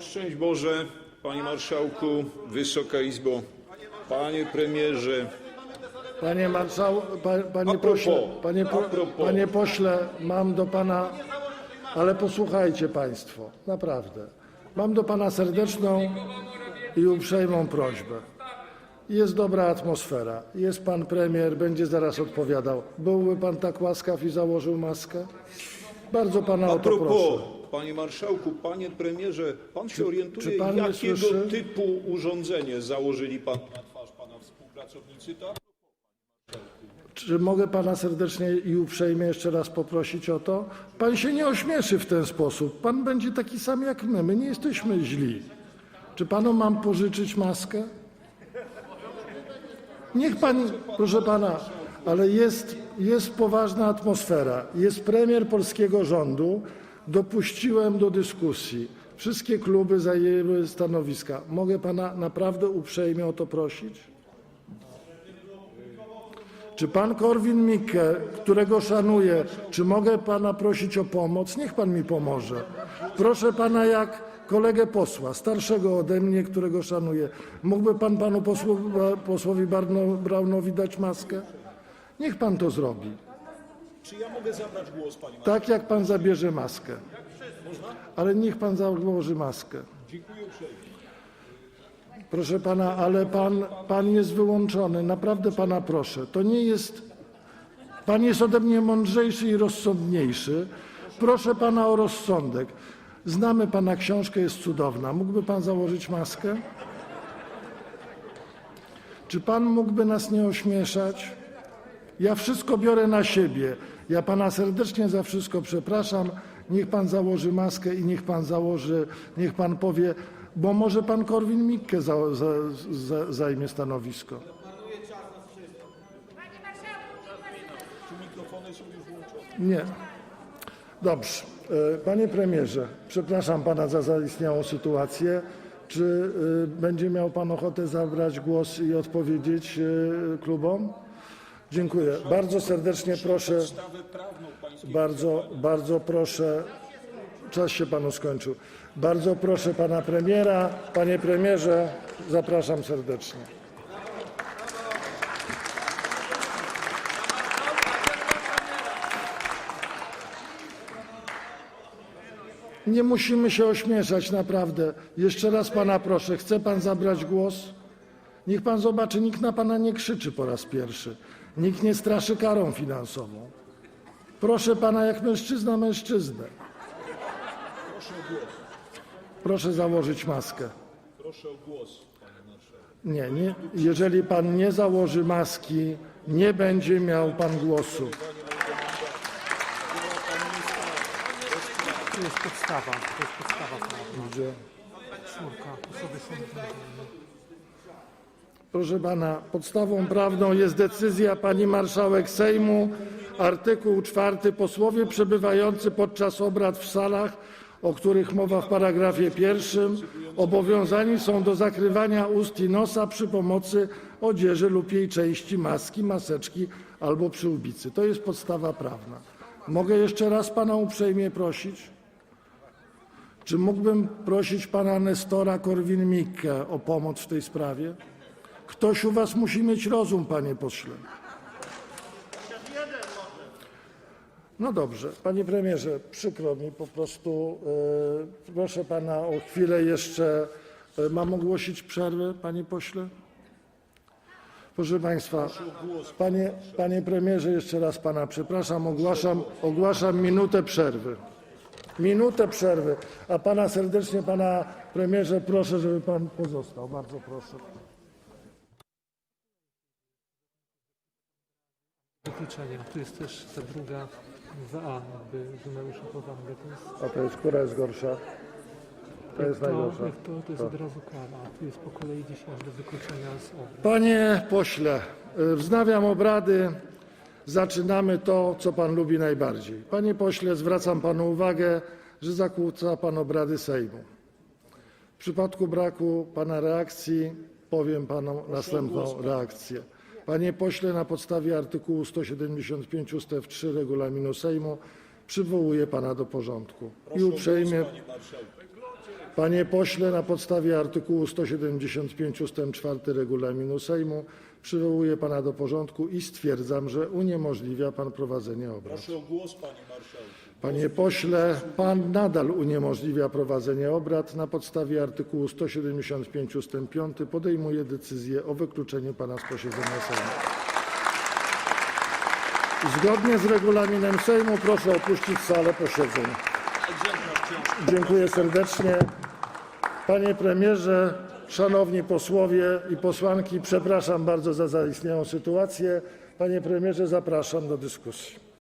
Szczęść Boże, Panie Marszałku, Wysoka Izbo, Panie Premierze. Panie marszał, pa, panie propos, pośle, panie, panie pośle, mam do pana, ale posłuchajcie państwo, naprawdę. Mam do pana serdeczną i uprzejmą prośbę. Jest dobra atmosfera, jest pan premier, będzie zaraz odpowiadał. Byłby pan tak łaskaw i założył maskę? Bardzo pana o to proszę. Panie Marszałku, Panie Premierze, Pan się orientuje, czy pan mnie jakiego słyszy? typu urządzenie założyli Pan na twarz Pana współpracownicy, tak? Czy mogę pana serdecznie i uprzejmie jeszcze raz poprosić o to? Pan się nie ośmieszy w ten sposób. Pan będzie taki sam jak my. My nie jesteśmy źli. Czy panu mam pożyczyć maskę? Niech pan, proszę pana, ale jest, jest poważna atmosfera. Jest premier polskiego rządu. Dopuściłem do dyskusji. Wszystkie kluby zajęły stanowiska. Mogę pana naprawdę uprzejmie o to prosić? Czy pan Korwin-Mikke, którego szanuję, czy mogę pana prosić o pomoc? Niech pan mi pomoże. Proszę pana jak kolegę posła, starszego ode mnie, którego szanuję. Mógłby pan panu posłowi, posłowi Braunowi dać maskę? Niech pan to zrobi. Czy ja mogę zabrać głos, Panie Tak jak pan zabierze maskę. Ale niech pan założy maskę. Dziękuję uprzejmie. Proszę pana, ale pan, pan jest wyłączony. Naprawdę pana proszę. To nie jest. Pan jest ode mnie mądrzejszy i rozsądniejszy. Proszę pana o rozsądek. Znamy pana książkę, jest cudowna. Mógłby pan założyć maskę? Czy pan mógłby nas nie ośmieszać? Ja wszystko biorę na siebie. Ja pana serdecznie za wszystko przepraszam. Niech pan założy maskę i niech pan założy, niech pan powie, bo może pan Korwin-Mikke za, za, za, zajmie stanowisko. Nie. Dobrze. E, Panie premierze, przepraszam pana za zaistniałą sytuację. Czy y, będzie miał pan ochotę zabrać głos i odpowiedzieć y, klubom? Dziękuję. Bardzo serdecznie proszę, bardzo, bardzo proszę, czas się panu skończył. Bardzo proszę pana premiera. Panie premierze, zapraszam serdecznie. Nie musimy się ośmieszać, naprawdę. Jeszcze raz pana proszę, chce pan zabrać głos? Niech pan zobaczy, nikt na pana nie krzyczy po raz pierwszy. Nikt nie straszy karą finansową. Proszę pana jak mężczyzna mężczyznę. Proszę o głos. Proszę założyć maskę. Proszę o głos, Panie Marszałku. Nie, nie. Jeżeli pan nie założy maski, nie będzie miał pan głosu. To jest podstawa, to jest podstawa. Gdzie? Czwórka, osoby są Proszę pana, podstawą prawną jest decyzja pani marszałek Sejmu, artykuł 4. Posłowie przebywający podczas obrad w salach, o których mowa w paragrafie pierwszym, obowiązani są do zakrywania ust i nosa przy pomocy odzieży lub jej części maski, maseczki albo przyłbicy. To jest podstawa prawna. Mogę jeszcze raz pana uprzejmie prosić? Czy mógłbym prosić pana Nestora Korwin-Mikke o pomoc w tej sprawie? Ktoś u was musi mieć rozum, panie pośle. No dobrze, panie premierze, przykro mi po prostu. e, proszę pana o chwilę jeszcze. E, mam ogłosić przerwę, panie pośle? Proszę państwa, panie, panie premierze, jeszcze raz pana przepraszam, ogłaszam, ogłaszam minutę przerwy. Minutę przerwy, a pana serdecznie, pana premierze, proszę, żeby pan pozostał. Bardzo proszę. Wykluczenia. Tu jest też ta druga za A, jakby Jumeusza Powangę. To jest A to jest, która jest gorsza? To jest to, najgorsza. jak to, to jest od razu kara. a Tu jest po kolei gdzieś aż do wykluczenia z obrad. Panie pośle, y, wznawiam obrady. Zaczynamy to, co pan lubi najbardziej. Panie pośle, zwracam panu uwagę, że zakłóca pan obrady Sejmu. W przypadku braku pana reakcji powiem panu następną reakcję. Panie pośle, na podstawie artykułu 175 ust. 3 regulaminu Sejmu przywołuję pana do porządku. I uprzejmie Panie pośle, na podstawie artykułu 175 ust. 4 regulaminu Sejmu przywołuję pana do porządku i stwierdzam, że uniemożliwia pan prowadzenie obrad. Proszę o głos, panie marszałku. Panie pośle, pan nadal uniemożliwia prowadzenie obrad. Na podstawie artykułu 175 ust. 5 podejmuję decyzję o wykluczeniu pana z posiedzenia Sejmu. Zgodnie z regulaminem Sejmu proszę opuścić salę posiedzeń. Dziękuję serdecznie. Panie premierze, szanowni posłowie i posłanki, przepraszam bardzo za zaistniałą sytuację. Panie premierze, zapraszam do dyskusji.